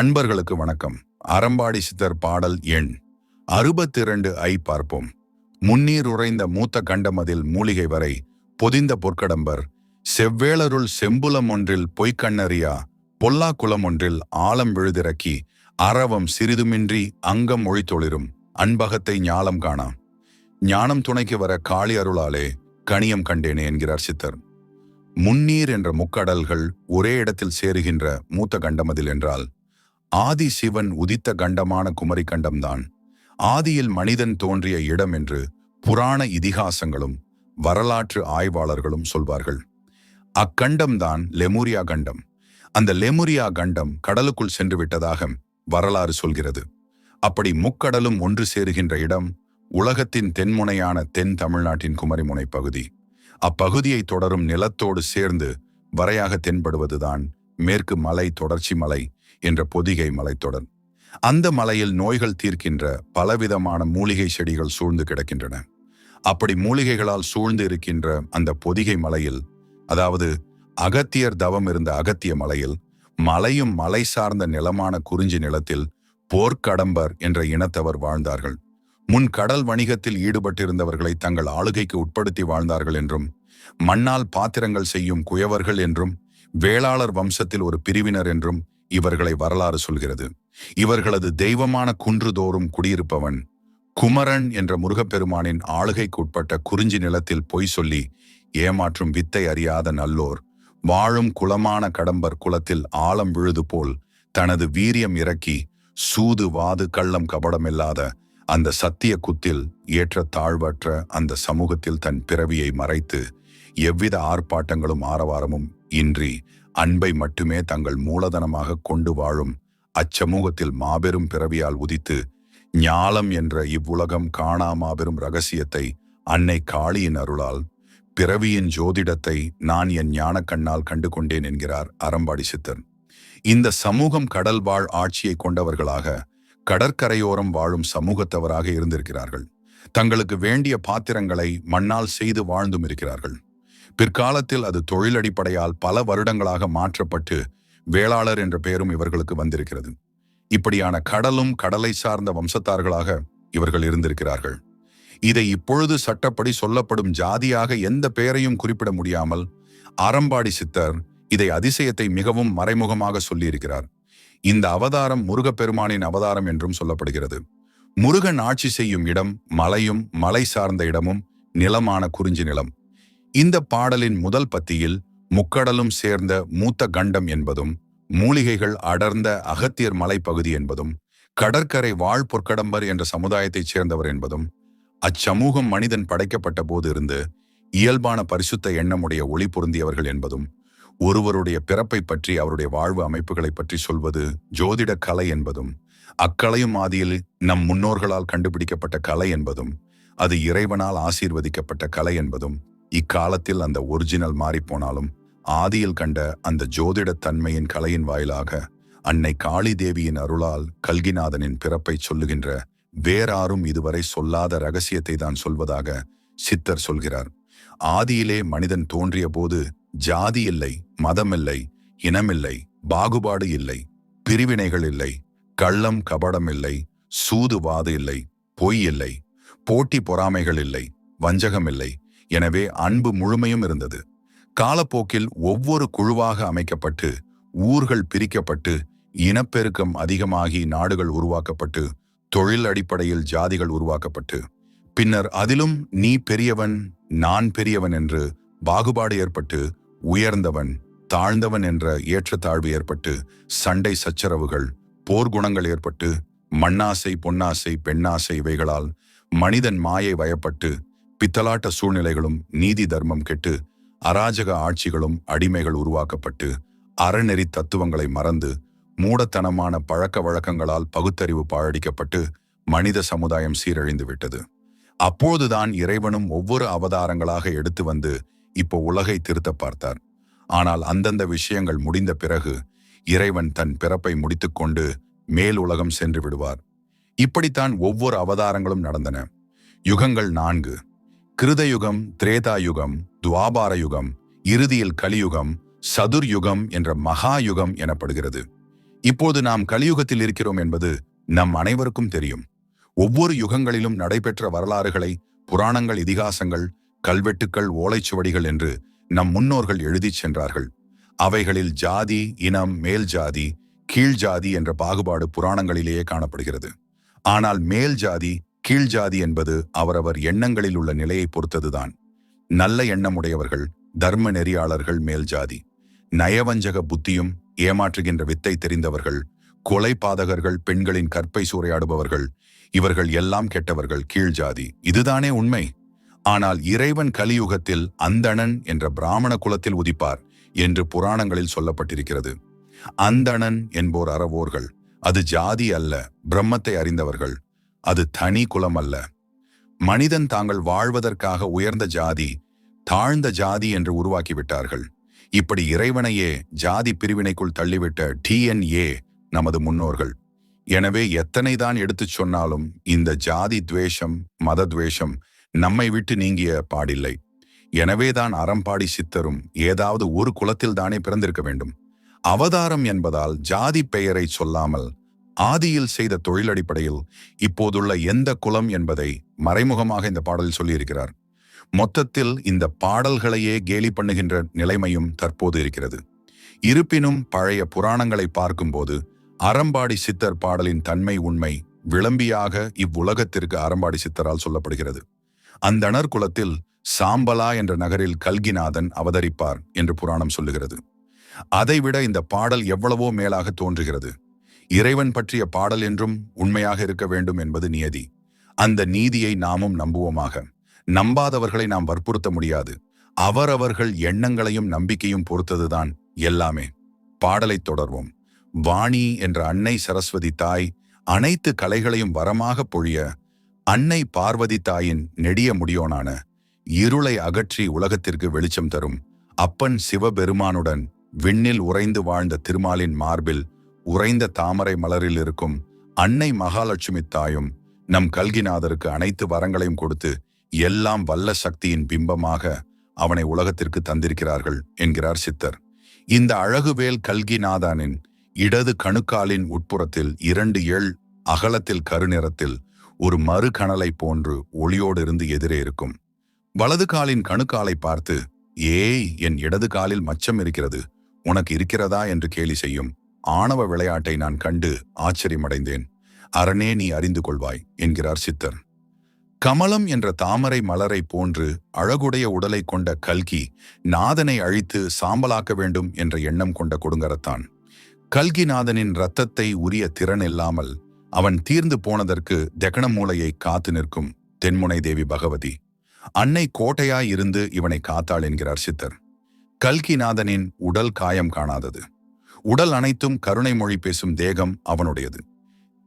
அன்பர்களுக்கு வணக்கம். அறம்பாடி சித்தர் பாடல் எண் அறுபத்திரண்டு ஐ பார்ப்போம். முன்னீர் உறைந்த மூத்த கண்டமதில் மூலிகை வரை பொதிந்த பொற்கடம்பர் செவ்வேளருள் செம்புலம் ஒன்றில் பொய்க்கண்ணறியா பொல்லா குளம் ஒன்றில் ஆழம் விழுதிறக்கி அறவம் சிறிதுமின்றி அங்கம் ஒழித்தொளிரும். அன்பகத்தை ஞாலம் காணாம் ஞானம் துணைக்கு வர காளி அருளாலே கணியம் கண்டேனே என்கிறார் சித்தர். முன்னீர் என்ற முக்கடல்கள் ஒரே இடத்தில் சேருகின்ற மூத்த கண்டமதில் என்றால் ஆதி சிவன் உதித்த கண்டமான குமரி கண்டம்தான். ஆதியில் மனிதன் தோன்றிய இடம் என்று புராண இதிகாசங்களும் வரலாற்று ஆய்வாளர்களும் சொல்வார்கள். அக்கண்டம்தான் லெமுரியா கண்டம். அந்த லெமுரியா கண்டம் கடலுக்குள் சென்று விட்டதாக வரலாறு சொல்கிறது. அப்படி முக்கடலும் ஒன்று சேருகின்ற இடம் உலகத்தின் தென்முனையான தென் தமிழ்நாட்டின் குமரிமுனை பகுதி. அப்பகுதியை தொடரும் நிலத்தோடு சேர்ந்து வரையாக தென்படுவதுதான் மேற்கு மலை தொடர்ச்சி மலை என்ற பொதிகை மலைத்தொடர். அந்த மலையில் நோய்கள் தீர்க்கின்ற பலவிதமான மூலிகை செடிகள் சூழ்ந்து கிடக்கின்றன. அப்படி மூலிகைகளால் சூழ்ந்து இருக்கின்ற அந்த பொதிகை மலையில் அதாவது அகத்தியர் தவம் இருந்த அகத்திய மலையில் மலையும் மலை சார்ந்த நிலமான குறிஞ்சி நிலத்தில் போர்க்கடம்பர் என்ற இனத்தவர் வாழ்ந்தார்கள். முன் கடல் வணிகத்தில் ஈடுபட்டிருந்தவர்களை தங்கள் ஆளுகைக்கு உட்படுத்தி வாழ்ந்தார்கள் என்றும் மண்ணால் பாத்திரங்கள் செய்யும் குயவர்கள் என்றும் வேளாளர் வம்சத்தில் ஒரு பிரிவினர் என்றும் இவர்களை வரலாறு சொல்கிறது. இவர்களது தெய்வமான குன்றுதோறும் குடியிருப்பவன் குமரன் என்ற முருகப்பெருமானின் ஆளுகைக்குட்பட்ட குறிஞ்சி நிலத்தில் பொய் சொல்லி ஏமாற்றும் வித்தை அறியாத நல்லோர் வாழும் குளமான கடம்பர் குலத்தில் ஆழம் விழுது போல் தனது வீரியம் இறக்கி சூது வாது கள்ளம் கபடமில்லாத அந்த சத்திய குத்தில் ஏற்ற தாழ்வற்ற அந்த சமூகத்தில் தன் பிறவியை மறைத்து எவ்வித ஆர்ப்பாட்டங்களும் ஆரவாரமும் இன்றி அன்பை மட்டுமே தங்கள் மூலதனமாக கொண்டு வாழும் அச்சமூகத்தில் மாபெரும் பிறவியால் உதித்து ஞாலம் என்ற இவ்வுலகம் காணா மாபெரும் ரகசியத்தை அன்னை காளியின் அருளால் பிறவியின் ஜோதிடத்தை நான் என் ஞான கண்ணால் கண்டு கொண்டேன் என்கிறார் அறம்பாடி சித்தர். இந்த சமூகம் கடல் வாழ் ஆட்சியை கொண்டவர்களாக கடற்கரையோரம் வாழும் சமூகத்தவராக இருந்திருக்கிறார்கள். தங்களுக்கு வேண்டிய பாத்திரங்களை மண்ணால் செய்து வாழ்ந்தும் இருக்கிறார்கள். பிற்காலத்தில் அது தொழிலடிப்படையால் பல வருடங்களாக மாற்றப்பட்டு வேளாளர் என்ற பெயரும் இவர்களுக்கு வந்திருக்கிறது. இப்படியான கடலும் கடலை சார்ந்த வம்சத்தார்களாக இவர்கள் இருந்திருக்கிறார்கள். இதை இப்பொழுது சட்டப்படி சொல்லப்படும் ஜாதியாக எந்த பெயரையும் குறிப்பிட முடியாமல் அறம்பாடி சித்தர் இதை அதிசயத்தை மிகவும் மறைமுகமாக சொல்லியிருக்கிறார். இந்த அவதாரம் முருகப்பெருமானின் அவதாரம் என்றும் சொல்லப்படுகிறது. முருகன் ஆட்சி செய்யும் இடம் மலையும் மலை சார்ந்த இடமும் நிலமான குறிஞ்சி நிலம். இந்த பாடலின் முதல் பத்தியில் முக்கடலும் சேர்ந்த மூத்த கண்டம் என்பதும் மூலிகைகள் அடர்ந்த அகத்தியர் மலைப்பகுதி என்பதும் கடற்கரை வாழ் பொற்கடம்பர் என்ற சமுதாயத்தைச் சேர்ந்தவர் என்பதும் அச்சமூகம் மனிதன் படைக்கப்பட்ட போது இருந்து இயல்பான பரிசுத்த எண்ணமுடைய ஒளி பொருந்தியவர்கள் என்பதும் ஒருவருடைய பிறப்பை பற்றி அவருடைய வாழ்வு அமைப்புகளை பற்றி சொல்வது ஜோதிட கலை என்பதும் அக்கலையும் ஆதியில் நம் முன்னோர்களால் கண்டுபிடிக்கப்பட்ட கலை என்பதும் அது இறைவனால் ஆசீர்வதிக்கப்பட்ட கலை என்பதும் இக்காலத்தில் அந்த ஒரிஜினல் மாறிப்போனாலும் ஆதியில் கண்ட அந்த ஜோதிட தன்மையின் கலையின் வாயிலாக அன்னை காளி தேவியின் அருளால் கல்கிநாதனின் பிறப்பை சொல்லுகின்ற வேறாரும் இதுவரை சொல்லாத ரகசியத்தை தான் சொல்வதாக சித்தர் சொல்கிறார். ஆதியிலே மனிதன் தோன்றிய போது ஜாதி இல்லை மதமில்லை இனமில்லை பாகுபாடு இல்லை பிரிவினைகள் இல்லை கள்ளம் கபடம் இல்லை சூதுவாது இல்லை பொய் இல்லை போட்டி பொறாமைகள் இல்லை வஞ்சகம் இல்லை எனவே அன்பு முழுமையும் இருந்தது. காலப்போக்கில் ஒவ்வொரு குழுவாக அமைக்கப்பட்டு ஊர்கள் பிரிக்கப்பட்டு இனப்பெருக்கம் அதிகமாகி நாடுகள் உருவாக்கப்பட்டு தொழில் அடிப்படையில் ஜாதிகள் உருவாக்கப்பட்டு. பின்னர் அதிலும் நீ பெரியவன் நான் பெரியவன் என்று பாகுபாடு ஏற்பட்டு உயர்ந்தவன் தாழ்ந்தவன் என்ற ஏற்றத்தாழ்வு ஏற்பட்டு சண்டை சச்சரவுகள் போர்க்குணங்கள் ஏற்பட்டு மண்ணாசை பொன்னாசை பெண்ணாசை இவைகளால் மனிதன் மாயை வயப்பட்டு பித்தலாட்ட சூழ்நிலைகளும் நீதி தர்மம் கெட்டு அராஜக ஆட்சிகளும் அடிமைகள் உருவாக்கப்பட்டு அறநெறி தத்துவங்களை மறந்து மூடத்தனமான பழக்க வழக்கங்களால் பகுத்தறிவு பாழடிக்கப்பட்டு மனித சமுதாயம் சீரழிந்து விட்டது. அப்போதுதான் இறைவனும் ஒவ்வொரு அவதாரங்களாக எடுத்து வந்து இப்போ உலகை திருத்த பார்த்தார். ஆனால் அந்தந்த விஷயங்கள் முடிந்த பிறகு இறைவன் தன் பிறப்பை முடித்துக்கொண்டு மேல் உலகம் சென்று விடுவார். இப்படித்தான் ஒவ்வொரு அவதாரங்களும் நடந்தன. யுகங்கள் நான்கு. கிருதயுகம் திரேதாயுகம் துவாபார யுகம் இறுதியில் கலியுகம் சதுர்யுகம் என்ற மகா யுகம் எனப்படுகிறது. இப்போது நாம் கலியுகத்தில் இருக்கிறோம் என்பது நம் அனைவருக்கும் தெரியும். ஒவ்வொரு யுகங்களிலும் நடைபெற்ற வரலாறுகளை புராணங்கள் இதிகாசங்கள் கல்வெட்டுக்கள் ஓலைச்சுவடிகள் என்று நம் முன்னோர்கள் எழுதிச் சென்றார்கள். அவைகளில் ஜாதி இனம் மேல் ஜாதி கீழ் ஜாதி என்ற பாகுபாடு புராணங்களிலேயே காணப்படுகிறது. ஆனால் மேல் ஜாதி கீழ் ஜாதி என்பது அவரவர் எண்ணங்களில் உள்ள நிலையை பொறுத்ததுதான். நல்ல எண்ணமுடையவர்கள் தர்ம நெறியாளர்கள் மேல் ஜாதி. நயவஞ்சக புத்தியும் ஏமாற்றுகின்ற வித்தை தெரிந்தவர்கள் கொலை பாதகர்கள் பெண்களின் கற்பை சூறையாடுபவர்கள் இவர்கள் எல்லாம் கெட்டவர்கள் கீழ் ஜாதி இதுதானே உண்மை? ஆனால் இறைவன் கலியுகத்தில் அந்தணன் என்ற பிராமண குலத்தில் உதிப்பார் என்று புராணங்களில் சொல்லப்பட்டிருக்கிறது. அந்தணன் என்போர் அறவோர்கள். அது ஜாதி அல்ல பிரம்மத்தை அறிந்தவர்கள். அது தனி குலம் அல்ல மனிதன் தாங்கள் வாழ்வதற்காக உயர்ந்த ஜாதி தாழ்ந்த ஜாதி என்று உருவாக்கிவிட்டார்கள். இப்படி இறைவனையே ஜாதி பிரிவினைக்குள் தள்ளிவிட்ட டிஎன்ஏ நமது முன்னோர்கள். எனவே எத்தனைதான் எடுத்துச் சொன்னாலும் இந்த ஜாதி துவேஷம் மத துவேஷம் நம்மை விட்டு நீங்கிய பாடில்லை. எனவேதான் அறம்பாடி சித்தரும் ஏதாவது ஒரு குலத்தில் தானே பிறந்திருக்க வேண்டும். அவதாரம் என்பதால் ஜாதி பெயரை சொல்லாமல் ஆதியில் செய்த தொழில் அடிப்படையில் இப்போதுள்ள எந்த குலம் என்பதை மறைமுகமாக இந்த பாடலில் சொல்லியிருக்கிறார். மொத்தத்தில் இந்த பாடல்களையே கேலி பண்ணுகின்ற நிலைமையும் தற்போது இருக்கிறது. இருப்பினும் பழைய புராணங்களை பார்க்கும்போது அறம்பாடி சித்தர் பாடலின் தன்மை உண்மை விளம்பியாக இவ்வுலகத்திற்கு அறம்பாடி சித்தரால் சொல்லப்படுகிறது. அந்தணர் குலத்தில் சாம்பலா என்ற நகரில் கல்கிநாதன் அவதரிப்பார் என்று புராணம் சொல்லுகிறது. அதைவிட இந்த பாடல் எவ்வளவோ மேலாக தோன்றுகிறது. இறைவன் பற்றிய பாடல் என்றும் உண்மையாக இருக்க வேண்டும் என்பது நியதி. அந்த நீதியை நாமும் நம்புவோமாக. நம்பாதவர்களை நாம் வற்புறுத்த முடியாது. அவரவர்கள் எண்ணங்களையும் நம்பிக்கையும் பொறுத்ததுதான் எல்லாமே. பாடலைத் தொடர்வோம். வாணி என்ற அன்னை சரஸ்வதி தாய் அனைத்து கலைகளையும் வரமாக பொழிய அன்னை பார்வதி தாயின் நெடிய முடியோனான இருளை அகற்றி உலகத்திற்கு வெளிச்சம் தரும் அப்பன் சிவபெருமானுடன் விண்ணில் உறைந்து வாழ்ந்த திருமாலின் மார்பில் உறைந்த தாமரை மலரில் இருக்கும் அன்னை மகாலட்சுமி தாயும் நம் கல்கிநாதருக்கு அனைத்து வரங்களையும் கொடுத்து எல்லாம் வல்ல சக்தியின் பிம்பமாக அவனை உலகத்திற்கு தந்திருக்கிறார்கள் என்கிறார் சித்தர். இந்த அழகுவேல் கல்கிநாதானின் இடது கணுக்காலின் உட்புறத்தில் இரண்டு எள் அகலத்தில் கருநிறத்தில் ஒரு மறு கணலை போன்று ஒளியோடு இருந்து எதிரே இருக்கும். வலது காலின் கணுக்காலை பார்த்து ஏய் என் இடது காலில் மச்சம் இருக்கிறது. உனக்கு இருக்கிறதா? என்று கேலி செய்யும். ஆணவ விளையாட்டை நான் கண்டு ஆச்சரியமடைந்தேன். அரணே நீ அறிந்து கொள்வாய் என்கிறார் சித்தர். கமலம் என்ற தாமரை மலரை போன்று அழகுடைய உடலை கொண்ட கல்கி நாதனை அழித்து சாம்பலாக்க வேண்டும் என்ற எண்ணம் கொண்ட கொடுங்கரத்தான். கல்கிநாதனின் இரத்தத்தை உரிய திறன் இல்லாமல் அவன் தீர்ந்து போனதற்கு தெகன மூளையை காத்து நிற்கும் தென்முனை தேவி பகவதி. அன்னை கோட்டையாய் இருந்து இவனை காத்தாள் என்கிறார் சித்தர். கல்கிநாதனின் உடல் காயம் காணாதது. உடல் அனைத்தும் கருணை மொழி பேசும் தேகம் அவனுடையது.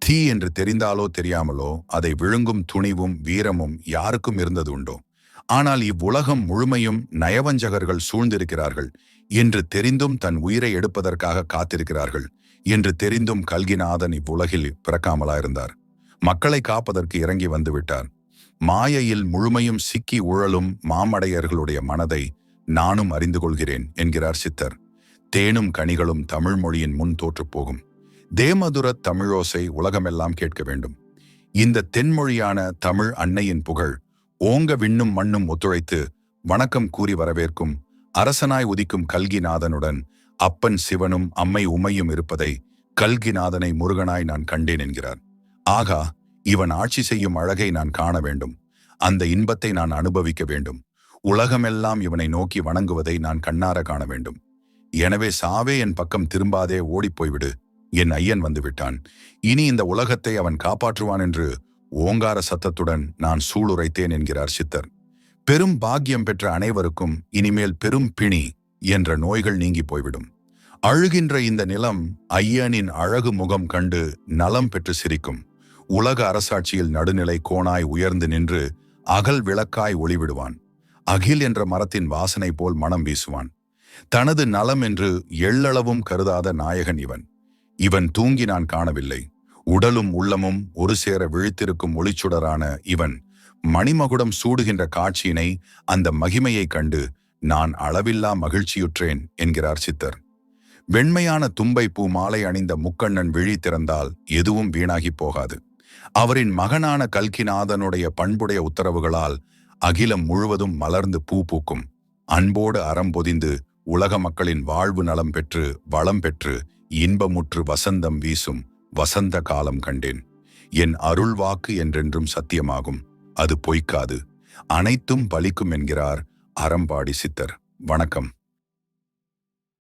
தீ என்று தெரிந்தாலோ தெரியாமலோ அதை விழுங்கும் துணிவும் வீரமும் யாருக்கும் இருந்தது உண்டோ? ஆனால் இவ்வுலகம் முழுமையும் நயவஞ்சகர்கள் சூழ்ந்திருக்கிறார்கள். என்று தெரிந்தும் தன் உயிரை எடுப்பதற்காக காத்திருக்கிறார்கள். என்று தெரிந்தும் கல்கிநாதன் இவ்வுலகில் பிறக்காமலாயிருந்தார். மக்களை காப்பதற்கு இறங்கி வந்துவிட்டார். மாயையில் முழுமையும் சிக்கி உழலும் மாமடையர்களுடைய மனதை நானும் அறிந்து கொள்கிறேன் என்கிறார் சித்தர். தேனும் கனிகளும் தமிழ் மொழியின் முன் தோற்றுப்போகும் தேமதுர தமிழோசை உலகமெல்லாம் கேட்க வேண்டும். இந்த தென்மொழியான தமிழ் அன்னையின் புகழ் ஓங்க விண்ணும் மண்ணும் ஒத்துழைத்து வணக்கம் கூறி வரவேற்கும் அரசனாய் உதிக்கும் கல்கிநாதனுடன் அப்பன் சிவனும் அம்மை உமையும் இருப்பதை கல்கிநாதனை முருகனாய் நான் கண்டேன் என்கிறார். ஆகா இவன் ஆட்சி செய்யும் அழகை நான் காண வேண்டும். அந்த இன்பத்தை நான் அனுபவிக்க வேண்டும். உலகமெல்லாம் இவனை நோக்கி வணங்குவதை நான் கண்ணார காண வேண்டும். எனவே சாவே என் பக்கம் திரும்பாதே ஓடிப்போய்விடு. என் ஐயன் வந்துவிட்டான். இனி இந்த உலகத்தை அவன் காப்பாற்றுவான் என்று ஓங்கார சத்தத்துடன் நான் சூளுரைத்தேன் என்கிறார் சித்தர். பெரும் பாக்கியம் பெற்ற அனைவருக்கும் இனிமேல் பெரும் பிணி என்ற நோய்கள் நீங்கி போய்விடும். அழுகின்ற இந்த நிலம் ஐயனின் அழகு முகம் கண்டு நலம் பெற்று சிரிக்கும். உலக அரசாட்சியில் நடுநிலை கோணாய் உயர்ந்து நின்று அகல் விளக்காய் ஒளிவிடுவான். அகில் என்ற மரத்தின் வாசனை போல் மனம் வீசுவான். தனது நலம் என்று எள்ளளவும் கருதாத நாயகன் இவன். இவன் தூங்கி நான் காணவில்லை. உடலும் உள்ளமும் ஒரு சேர விழித்திருக்கும் ஒளிச்சுடரான இவன். மணிமகுடம் சூடுகின்ற காட்சியினை அந்த மகிமையைக் கண்டு நான் அளவில்லா மகிழ்ச்சியுற்றேன் என்கிறார் சித்தர். வெண்மையான தும்பை பூ மாலை அணிந்த முக்கண்ணன் விழி திறந்தால் எதுவும் வீணாகி போகாது. அவரின் மகனான கல்கிநாதனுடைய பண்புடைய உத்தரவுகளால் அகிலம் முழுவதும் மலர்ந்து பூ பூக்கும். அன்போடு அறம் பொதிந்து உலக மக்களின் வாழ்வு நலம் பெற்று வளம் பெற்று இன்பமுற்று வசந்தம் வீசும் வசந்த காலம் கண்டேன். என் அருள் வாக்கு என்றென்றும் சத்தியமாகும். அது பொய்க்காது. அனைத்தும் பலிக்கும் என்கிறார் அறம்பாடி சித்தர். வணக்கம்.